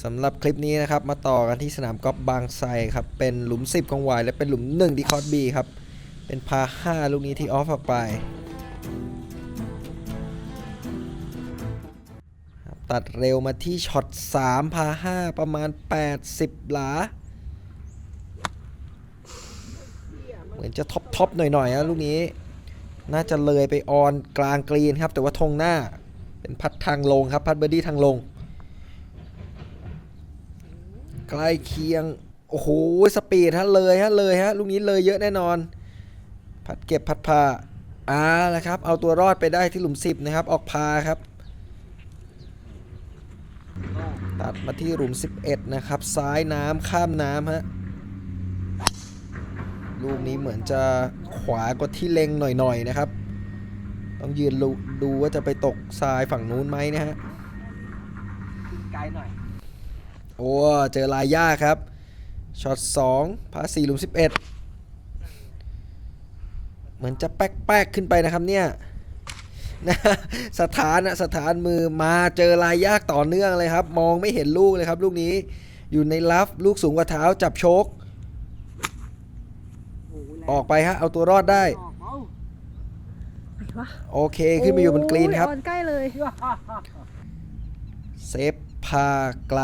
สำหรับคลิปนี้นะครับ มาต่อกันที่สนามกอล์ฟบางไทรครับ เป็นหลุม 10 ของวายและเป็นหลุม 1 ที่คอร์สบีครับ เป็นพา 5 ลูกนี้ที่ออฟออกไป ตัดเร็วมาที่ช็อต 3 พา 5 ประมาณ 80 หลา เหมือนจะท็อปท็อปหน่อยๆนะลูกนี้ น่าจะเลยไปออนกลางกรีนครับ แต่ว่าธงหน้า เป็นพัดทางลงครับ พัดเบอร์ดี้ทางลง ใกล้เคียง โอ้โห สปีดฮะเลยฮะเลยฮะลูกนี้เลยเยอะแน่นอน พัดเก็บพัดพาอ่าแล้วครับ เอาตัวรอดไปได้ที่หลุม 10 นะครับ ออกพาครับ ตัดมาที่หลุม 11 นะครับ ซ้ายน้ำข้ามน้ำฮะ ลูกนี้เหมือนจะขวากว่าที่เล็งหน่อยๆ นะครับ ต้องยืนดูว่าจะไปตกทรายฝั่งนู้นไหมนะฮะไกลหน่อย โอ้เจอลายย่าครับช็อต2พาสี่หลุม11 เหมือนจะแป๊กๆขึ้นไปนะครับเนี่ยนะสถานอะสถานมือมาเจอลายยากต่อเนื่องเลยครับ มองไม่เห็นลูกเลยครับ ลูกนี้อยู่ในลัฟลูกสูงกว่าเท้าจับโชกโอ้โหแรงออกไปฮะ เอาตัวรอดได้ออกเอาไหนวะโอเคขึ้นมาอยู่บนกรีนครับโอ้ยออนใกล้เลยเซฟพาไกล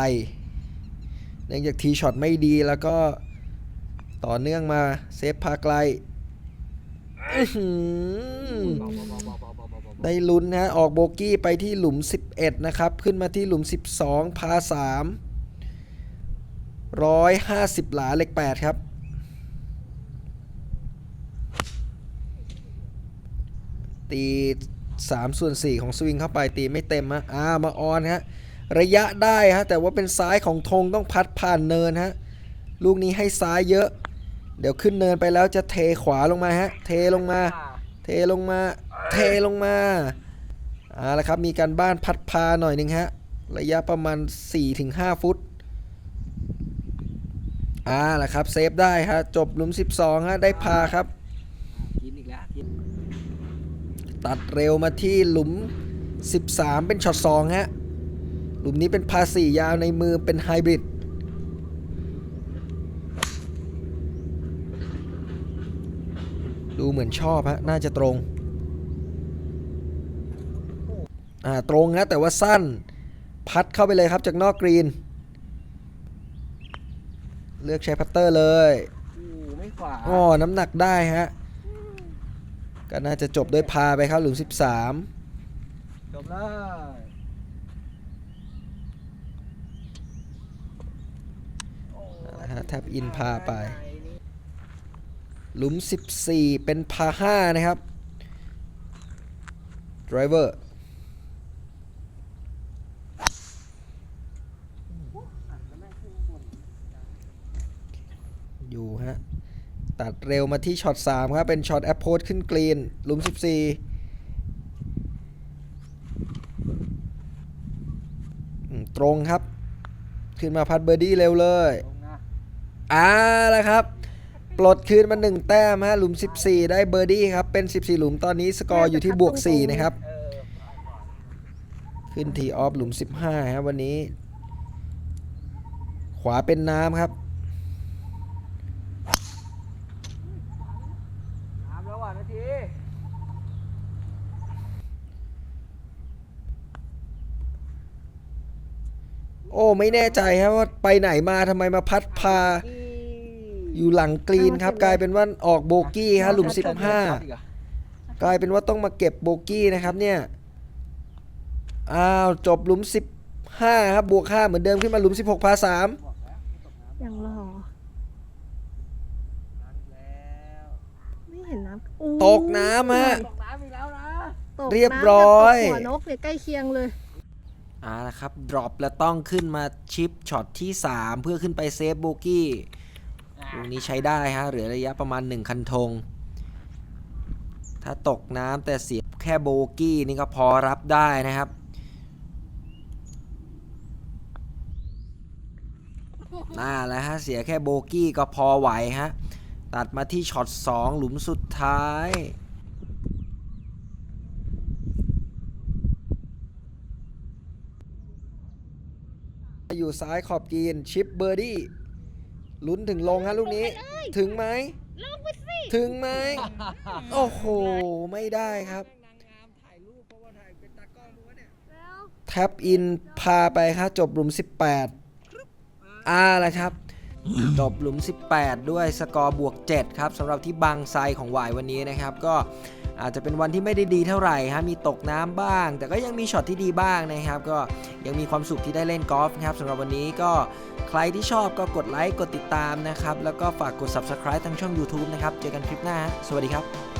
เนื่องจากทีช็อตไม่ดีแล้วก็ต่อเนื่องมาเซฟพาไกลได้ลุ้นนะออกโบกี้ไปที่หลุม 11 นะครับ ขึ้นมาที่หลุม 12 พา 3 150 หลาเลข8ครับ ตี3ส่วน4ของสวิงเข้าไปตีไม่เต็มฮะอ่ามาออนฮะ ระยะได้ฮะแต่ว่าเป็นซ้ายของธงต้องพัดผ่านเนินฮะลูกนี้ให้ซ้ายเยอะ เดี๋ยวขึ้นเนินไปแล้วจะเทขวาลงมาฮะเทลงมา เทลงมา เทลงมาเอาละครับมีการบ้านพัดพาหน่อยหนึ่งฮะระยะประมาณ 4-5 ฟุตอ่าละครับเซฟได้ฮะจบหลุม 12ฮะได้พาครับตัดเร็วมาที่หลุม 13 เป็นช็อต2ฮะ หลุมนี้เป็นพาสี่ยาวในมือเป็นไฮบริดดูเหมือนชอบฮะ น่าจะตรง อ่า ตรงนะแต่ว่าสั้น พัดเข้าไปเลยครับจากนอกกรีน เลือกใช้พัตเตอร์เลยโอ้ไม่ขวาอ๋อ น้ำหนักได้ฮะ ก็น่าจะจบด้วยพาไปครับหลุม 13 จบเลย นะฮะ แท็บอินพาไป หลุม 14 เป็นพา5นะครับ driver อยู่ฮะ ตัดเร็วมาที่ช็อต 3 ครับ เป็นช็อตแอปโพสขึ้นกรีน หลุม 14ตรงครับ ขึ้นมาพัดเบอร์ดี้เร็วเลยลง อ่าแล้วครับ ปลดคืนมา 1 แต้มฮะหลุม 14 ได้เบอร์ดี้ครับ เป็น 14 หลุมตอนนี้สกอร์อยู่ที่บวก 4 นะครับเออขึ้นทีออฟหลุม 15ครับวันนี้ ขวาเป็นน้ำครับถามแล้วว่ะนาทีโอ้ ไม่แน่ใจครับว่าไปไหนมาทำไมมาพัดพา อยู่หลังกรีนครับ กลายเป็นว่าออกโบกี้ฮะหลุม 15 กลายเป็นว่าต้องมาเก็บโบกี้นะครับเนี่ยอ้าวจบหลุม 15 ครับบวก5เหมือนเดิมขึ้นมาหลุม 16พา3บอกแล้วไม่ตกน้ำอย่างหล่อน้ำอีกแล้วไม่เห็นน้ำอู้ตกน้ำฮะ ตกน้ำอีกแล้วนะ ตกน้ำเรียบร้อยกับตกหัวนกเนี่ยใกล้เคียงเลย เอาละครับดรอปแล้วต้องขึ้นมาชิปช็อตที่ 3 เพื่อขึ้นไปเซฟโบกี้ ลูกนี้ใช้ได้ฮะเหลือระยะประมาณ 1 คันธง ถ้าตกน้ำแต่เสียแค่โบกี้นี่ก็พอรับได้นะครับน่าแล้วฮะเสียแค่โบกี้ก็พอไหวฮะ ตัดมาที่ช็อต 2 หลุมสุดท้ายอยู่ซ้ายขอบกีนชิปเบอร์ดี้ ลุ้นถึงลงฮะลูกนี้ ถึงไหมลงไปสิถึงไหม โอ้โห ไม่ได้ครับนางงามถ่ายรูปเพราะว่าถ่ายเป็นตากล้องด้วยเนี่ยแล้วแท็บอินพาไปครับจบหลุม 18อ่าแหละครับ จบหลุม 18 ด้วยสกอร์บวก 7 ครับสำหรับที่บางไซของหวายวันนี้นะครับก็ อาจจะเป็นวันที่ไม่ได้ดีเท่าไหร่ฮะมีตกน้ำบ้าง แต่ก็ยังมีช็อตที่ดีบ้างนะครับ ก็ยังมีความสุขที่ได้เล่นกอล์ฟนะครับสำหรับวันนี้ก็ใครที่ชอบก็กดไลค์กดติดตามนะครับ แล้วก็ฝากกด subscribe ทางช่อง YouTube นะครับ เจอกันคลิปหน้า สวัสดีครับ